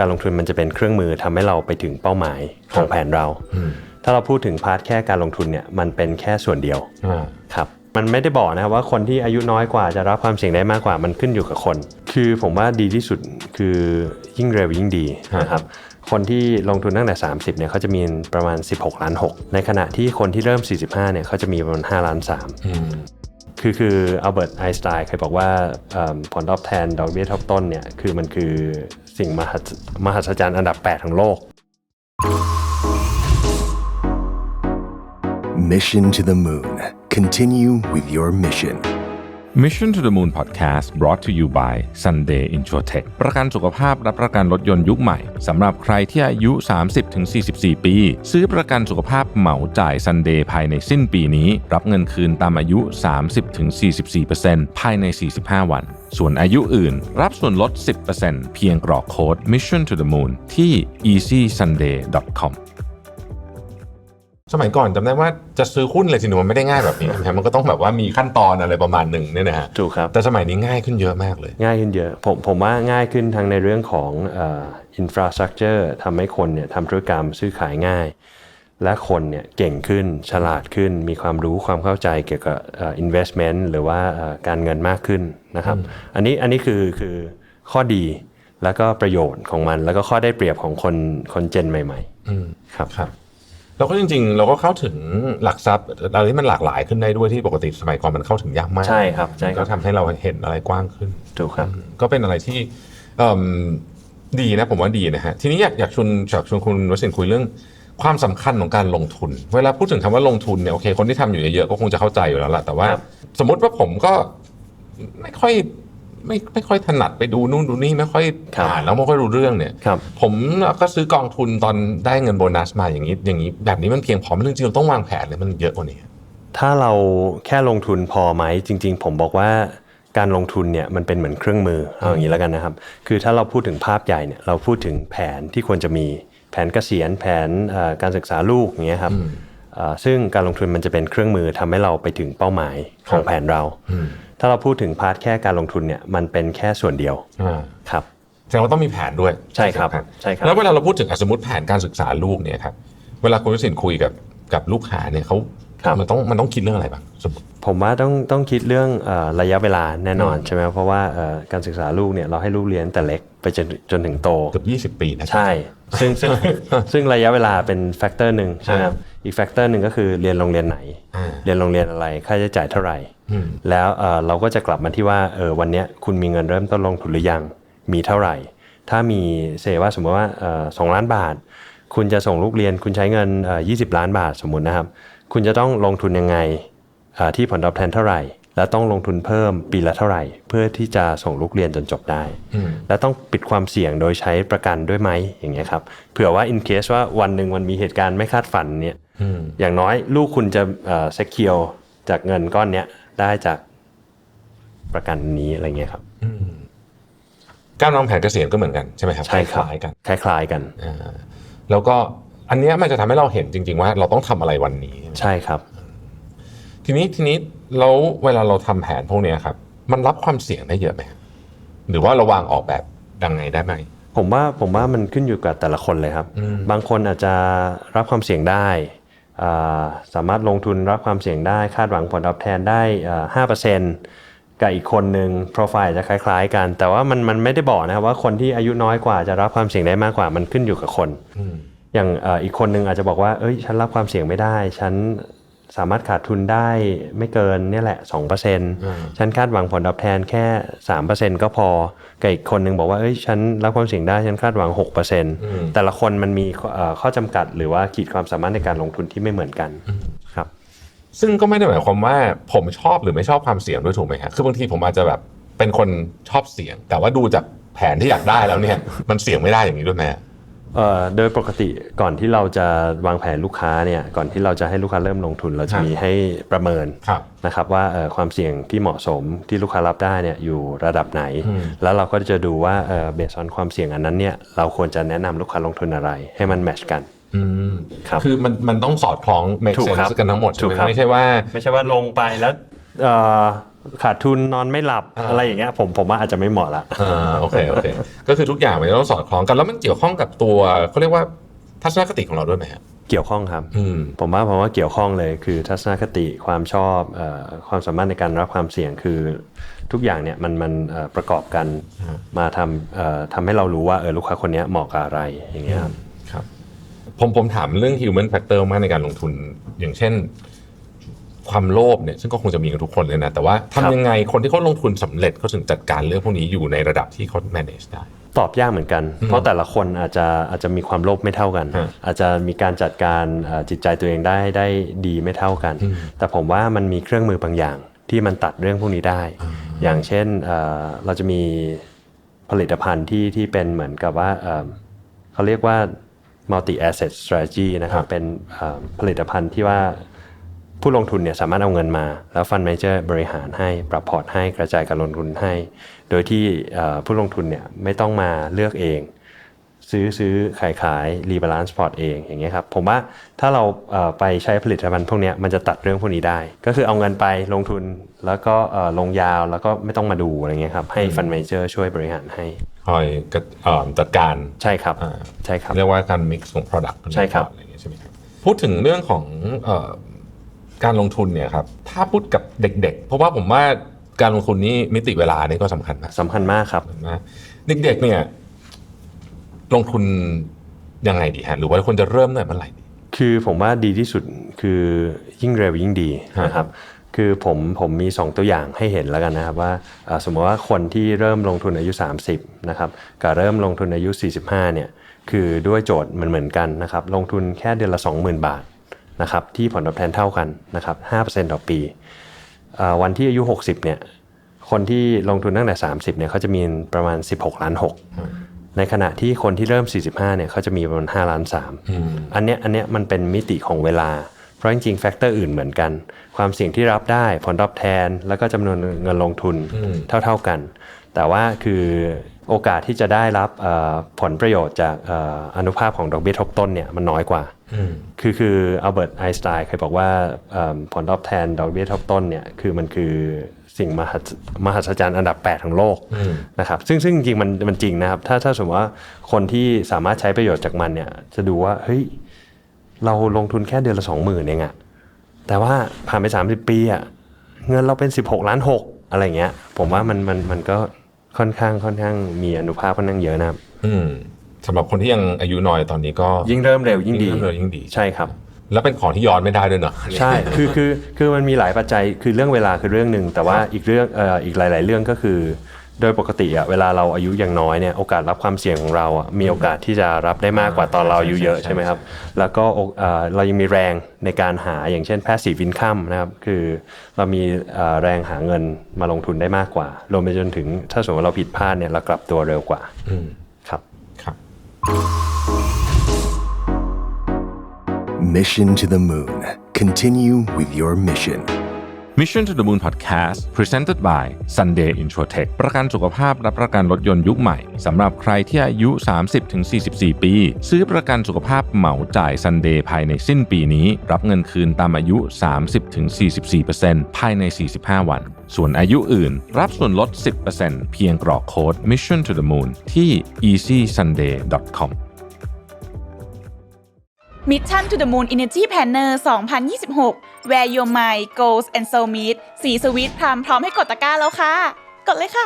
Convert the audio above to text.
การลงทุนมันจะเป็นเครื่องมือทำให้เราไปถึงเป้าหมายของแผนเรา ถ้าเราพูดถึงพาร์ทแค่การลงทุนเนี่ยมันเป็นแค่ส่วนเดียวอ่าครับ มันไม่ได้บอกนะครับว่าคนที่อายุน้อยกว่าจะรับความเสี่ยงได้มากกว่ามันขึ้นอยู่กับคน คือผมว่าดีที่สุดคือยิ่งเร็วยิ่งดีนะครับคนที่ลงทุนตั้งแต่ 30เนี่ยเขาจะมีประมาณ 16 ล้าน 6 ในขณะที่คนที่เริ่ม 45เนี่ยเขาจะมีประมาณ 5 ล้าน3อืมคือคืออัลเบิร์ตไอน์สไตน์เคยบอกว่าเอิ่มผลตอบแทนดอกเบี้ยทบต้นเนี่ยคือมันคือ สิ่งมหัศจรรย์อันดับ 8 ของโลก Mission to the Moon. Continue with your mission. Mission to the Moon Podcast brought to you by Sunday Insurtech ประกันสุขภาพและประกันรถยนต์ยุคใหม่สำหรับใครที่อายุ 30-44 ปี ซื้อประกันสุขภาพเหมาจ่าย Sunday ภายในสิ้นปีนี้ รับเงินคืนตามอายุ 30-44%ภายใน 45 วัน ส่วนอายุอื่น รับส่วนลด 10%เพียงกรอกโค้ด Mission to the Moon ที่ easysunday.com สมัยก่อนจำได้ว่าจะซื้อหุ้นเลยจริงๆมันไม่ได้ง่ายแบบนี้นะมันก็ต้องแบบว่ามีขั้นตอนอะไรประมาณหนึ่งเนี่ยนะฮะถูกครับแต่สมัยนี้ง่ายขึ้นเยอะมากเลย ง่ายขึ้นเยอะผมผมว่าง่ายขึ้นทั้งในเรื่องของอินฟราสตรักเจอร์ทำให้คนเนี่ยทำธุรกรรมซื้อขายง่าย และคนเนี่ยเก่งขึ้นฉลาดขึ้น มีความรู้ความเข้าใจเกี่ยวกับเอ่อ investment หรือว่าเอ่อการเงินมากขึ้นนะครับ อันนี้อันนี้คือคือข้อดีแล้วก็ประโยชน์ของมัน แล้วก็ข้อได้เปรียบของคนคนเจนใหม่อืมๆครับครับ แล้วก็จริง ๆ เราก็เข้าถึงหลักทรัพย์อะไรที่มันหลากหลายขึ้นได้ด้วยที่ปกติสมัยก่อนมันเข้าถึงยากมากใช่ครับใช่ครับก็ทำให้เราเห็นอะไรกว้างขึ้นถูกครับ ก็เป็นอะไรที่เอิ่มดีนะผมว่าดีนะฮะทีนี้อยากอยากชวนอยากชวนคุณวสินทร์คุยเรื่องความสำคัญของการลงทุน เวลาพูดถึงคำว่าลงทุนเนี่ยโอเคคนที่ทำอยู่เยอะๆก็คงจะเข้าใจอยู่แล้วล่ะแต่ว่าครับสมมติว่าผมก็ไม่ค่อย ไม่ไม่ค่อยถนัดไปดูนู่นดูนี่ไม่ค่อยอ่านแล้วไม่ค่อยรู้เรื่องเนี่ยครับผมก็ซื้อกองทุนตอนได้เงินโบนัสมาอย่างนี้อย่างนี้แบบนี้มันเพียงพอไหมจริงๆเราต้องวางแผนเลยมันเยอะกว่านี้ถ้าเราแค่ลงทุนพอไหมจริง ๆ ผมบอกว่าการลงทุนเนี่ยมันเป็นเหมือนเครื่องมือเอาอย่างนี้แล้วกันนะครับ คือถ้าเราพูดถึงภาพใหญ่เนี่ยเราพูดถึงแผนที่ควรจะมีแผนเกษียณแผนเอ่อการศึกษาลูกอย่างเงี้ยครับเอ่อซึ่งการลงทุนมันจะเป็นเครื่องมือทำให้เราไปถึงเป้าหมายของแผนเรา ถ้าเราพูดถึงพาร์ทแค่การลงทุนเนี่ยมันเป็นแค่ส่วนเดียวอ่าครับแสดงว่าต้องมีแผนด้วยใช่ครับแผนใช่ครับแล้วเวลาเราพูดถึงอะสมมติแผนการศึกษาลูกเนี่ยครับเวลาคุณวสินทร์คุยกับกับลูกค้าเนี่ยเขาครับมันต้องมันต้องคิดเรื่องอะไรบ้างสมมติผมว่าต้องต้องคิดเรื่องเออระยะเวลาแน่นอนใช่ไหมเพราะว่าเอ่อการศึกษาลูกเนี่ยเราให้ลูกเรียนแต่เล็กไปจนจนถึงโตเกือบ20 ปีนะใช่ ซึ่งซึ่งซึ่งระยะเวลาเป็นแฟกเตอร์หนึ่งใช่ไหมครับอีกแฟกเตอร์หนึ่งก็คือเรียนโรงเรียนไหนอ่าเรียนโรงเรียนอะไรค่าใช้จ่ายเท่าไหร่อืมแล้วเอ่อเราก็จะกลับมาที่ว่าเออวันเนี้ยคุณมีเงินเริ่มต้นลงทุนหรือยังมีเท่าไหร่ ถ้ามีเซว่าสมมติว่าเอ่อสองล้านบาท คุณจะส่งลูกเรียนคุณใช้เงินเอ่อ20 ล้านบาทสมมุตินะครับ คุณจะต้องลงทุนยังไงเอ่อที่ผลตอบแทนเท่าไหร่ แล้วต้องลงทุนเพิ่มปีละเท่าไหร่ เพื่อที่จะส่งลูกเรียนจนจบได้ และต้องปิดความเสี่ยงโดยใช้ประกันด้วยไหมอย่างเงี้ยครับเผื่อว่า in case ว่าวันหนึ่งมันมีเหตุการณ์ไม่คาดฝันเนี่ยอย่างน้อยลูกคุณจะเอ่อ secure จากเงินก้อนเนี้ยได้จากประกันนี้อะไรเงี้ยครับการวางแผนเกษียณก็เหมือนกันใช่ไหมครับใช่ครับคล้ายๆกันคล้ายๆกันอ่าแล้วก็อันเนี้ยมันจะทำให้เราเห็นจริง ๆ ว่าเราต้องทำอะไรวันนี้ ใช่ครับ ทีนี้ทีนี้แล้วเวลาเราทำแผนพวกเนี้ยครับ มันรับความเสี่ยงได้เยอะไหมครับหรือว่าเราวางออกแบบดังไงได้ไหมผมว่าผมว่ามันขึ้นอยู่กับแต่ละคนเลยครับ บางคนอาจจะรับความเสี่ยงได้อ่าสามารถลงทุนรับความเสี่ยงได้คาดหวังผลตอบแทนได้ห้าเปอร์เซ็นต์กับอีกคนหนึ่งโปรไฟล์จะคล้าย ๆ กัน แต่ว่ามันมันไม่ได้บอกนะครับว่าคนที่อายุน้อยกว่าจะรับความเสี่ยงได้มากกว่ามันขึ้นอยู่กับคนอย่างเอ่ออีกคนหนึ่งอาจจะบอกว่าเอ้ยฉันรับความเสี่ยงไม่ได้ ฉัน สามารถขาดทุนได้ไม่เกินเนี่ยแหละ2%ฉันคาดหวังผลตอบแทนแค่ 3%ก็พอกับอีกคนหนึ่งบอกว่าเอ้ยฉันรับความเสี่ยงได้ฉันคาดหวัง 6%แต่ละคนมันมีข้อเอ่อข้อจำกัดหรือว่าขีดความสามารถในการลงทุนที่ไม่เหมือนกันครับ ซึ่งก็ไม่ได้หมายความว่าผมชอบหรือไม่ชอบความเสี่ยงด้วยถูกไหมครับคือบางทีผมอาจจะแบบเป็นคนชอบเสี่ยง แต่ว่าดูจากแผนที่อยากได้แล้วเนี่ยมันเสี่ยงไม่ได้อย่างนี้ด้วยไหมเอ่อ โดยปกติก่อนที่เราจะวางแผนลูกค้าเนี่ยก่อนที่เราจะให้ลูกค้าเริ่มลงทุน เราจะครับมีให้ประเมินครับนะครับว่าเอ่อความเสี่ยงที่เหมาะสมที่ลูกค้ารับได้เนี่ยอยู่ระดับไหน แล้วเราก็จะดูว่าเบสออนความเสี่ยงอันนั้นเนี่ยเราควรจะแนะนำลูกค้าลงทุนอะไร ให้มันแมทชกันอืมครับคือมันมันต้องสอดคล้อง make ถูกครับ sense กันทั้งหมดใช่ถูไหมกครับไม่ใช่ว่า ไม่ใช่ว่าลงไปแล้วเอ่อ ขาดทุนนอนไม่หลับอ่าอะไรอย่างเงี้ยผมผมว่าอาจจะไม่เหมาะละอ่าโอเคโอเคก็คือทุกอย่างมันจะต้องสอดคล้องกันแล้วมันเกี่ยวข้องกับตัวเขาเรียกว่าทัศนคติของเราด้วยไหมฮะเกี่ยวข้องครับอืมผมว่าผมว่าเกี่ยวข้องเลยคือทัศนคติความชอบเออความสามารถในการรับความเสี่ยงคือทุกอย่างเนี่ยมันมันเอ่อประกอบกันมาทำเอ่อทำให้เรารู้ว่าเออลูกค้าคนเนี้ยเหมาะกับอะไรอย่างเงี้ยครับครับผมผมถามเรื่อง human factor มากในการลงทุนอย่างเช่น ความโลภเนี่ยซึ่งก็คงจะมีกันทุกคนเลยนะ แต่ว่าทำยังไงคนที่เขาลงทุนสำเร็จเขาถึงจัดการเรื่องพวกนี้อยู่ในระดับที่เขา manage ได้ ตอบยากเหมือนกัน เพราะแต่ละคนอาจจะอาจจะมีความโลภไม่เท่ากันฮะอาจจะมีการจัดการเอ่อจิตใจตัวเองได้ได้ดีไม่เท่ากัน แต่ผมว่ามันมีเครื่องมือบางอย่างที่มันตัดเรื่องพวกนี้ได้ อย่างเช่นเอ่อเราจะมีผลิตภัณฑ์ที่ที่เป็นเหมือนกับว่าเอ่อเขาเรียกว่า multi asset strategy นะครับ เป็นเอ่อผลิตภัณฑ์ที่ว่า ผู้ลงทุนเนี่ยสามารถเอาเงินมา แล้วฟัน d ม a เจอร์บริหารให้ปรับพอร์ตให้กระจายการลงทุนให้ โดยที่เอ่อผู้ลงทุนเนี่ยไม่ต้องมาเลือกเอง ซื้อซื้อขายขายรีบาลานซ์พอร์ตเองอย่างเงี้ยครับผมว่าถ้าเราเอ่อไปใช้ผลิตภัณฑ์พวกเนี้ยมันจะตัดเรื่องพวกนี้ได้ ก็คือเอาเงินไปลงทุนแล้วก็เอ่อลงยาวแล้วก็ไม่ต้องมาดูอะไรเงี้ยครับให้ฟัน d ม a เจอร์ช่วยบริหารให้คอยกระเอ่อจัดการใช่ครับอ่าใช่ครับเรียกว่าการ mix ของ product ใช่ครับอะไรอย่างเงี้ยใช่ไหมครับพูดถึงเรื่องของเอ่อ การลงทุนเนี่ยครับถ้าพูดกับเด็ก ๆ เพราะว่าผมว่าการลงทุนนี่มิติเวลานี่ก็สำคัญมากสำคัญมากครับ นะเด็กๆเนี่ย ลงทุนยังไงดีฮะหรือว่าควรจะเริ่มตั้งแต่เมื่อไหร่ดี คือคือผมว่าดีที่สุดคือยิ่งเร็วยิ่งดีฮะนะครับคือผมผมมี 2 ตัวอย่างให้เห็นแล้วกันนะครับว่าอ่าสมมติว่าคนที่เริ่มลงทุนอายุ 30นะครับกับเริ่มลงทุนอายุ 45เนี่ยคือด้วยโจทย์มันเหมือนกันนะครับลงทุนแค่เดือนละ 20,000 บาท นะครับที่ผลตอบแทนเท่ากันนะครับ5%ต่อปีอ่าวันที่อายุ 60เนี่ยคนที่ลงทุนตั้งแต่ 30เนี่ยเขาจะมีประมาณ 16 ล้าน 6 ในขณะที่คนที่เริ่ม 45เนี่ยเขาจะมีประมาณ 5 ล้าน 3 อันเนี้ยอันเนี้ยมันเป็นมิติของเวลา เพราะจริงๆแฟกเตอร์อื่นเหมือนกัน ความเสี่ยงที่รับได้ผลตอบแทน แล้วก็จำนวนเงินลงทุนเท่าๆกัน แต่ว่าคือ โอกาสที่จะได้รับเอ่อผลประโยชน์จากเอ่ออนุภาพของดอกเบี้ยทบต้นเนี่ยมันน้อยกว่า คือคืออัลเบิร์ตไอน์สไตน์เคยบอกว่าเอิ่มผลตอบแทนดอกเบี้ยทบต้นเนี่ยคือมันคือสิ่งมหัศมหัศจรรย์อันดับ 8 ของโลกนะครับซึ่งซึ่งจริงๆมันมันจริงนะครับ ถ้าถ้าสมมติว่าคนที่สามารถใช้ประโยชน์จากมันเนี่ยจะดูว่าเฮ้ยเราลงทุนแค่เดือนละสองหมื่นเองอะแต่ว่าผ่านไป 30 ปีอะเงินเราเป็น 16 ล้าน 6 อะไรเงี้ย ผมว่ามันมันมันก็ ค่อนข้างค่อนข้างมีอนุภาพค่อนข้างเยอะนะครับ อืมสำหรับคนที่ยังอายุน้อยตอนนี้ก็ยิ่งเริ่มเร็วยิ่งดียิ่งเร็วยิ่งดี ใช่ครับ แล้วเป็นของที่ย้อนไม่ได้ด้วยเนาะใช่คือคือคือมันมีหลายปัจจัยคือเรื่องเวลาคือเรื่องหนึ่งแต่ว่าอีกเรื่องเอ่ออีกหลาย ๆ เรื่องก็คือ โดยปกติอะเวลาเราอายุยังน้อยเนี่ยโอกาสรับความเสี่ยงของเราอะมีโอกาสที่จะรับได้มากกว่าตอนเราอายุเยอะใช่ใช่ไหมครับแล้วก็โอเอ่อเรายังมีแรงในการหาอย่างเช่น passive income นะครับคือเรามีเอ่อแรงหาเงินมาลงทุนได้มากกว่า รวมไปจนถึงถ้าสมมติว่าเราผิดพลาดเนี่ยเรากลับตัวเร็วกว่าครับครับ Mission to the Moon. Continue with your mission. Mission to the Moon Podcast Presented by Sunday Insurtech ประกันสุขภาพและประกันรถยนต์ยุคใหม่สำหรับใครที่อายุ 30-44 ปี ซื้อประกันสุขภาพเหมาจ่าย Sunday ภายในสิ้นปีนี้ รับเงินคืนตามอายุ 30-44%ภายใน 45 วัน ส่วนอายุอื่น รับส่วนลด 10%เพียงกรอกโค้ด Mission to the Moon ที่ easysunday.com Mission to the Moon Energy Planner 2026 Where your mind goes and soul meet สีสวิตพร้อมพร้อมให้กดตะกร้าแล้วค่ะ กดเลยค่ะ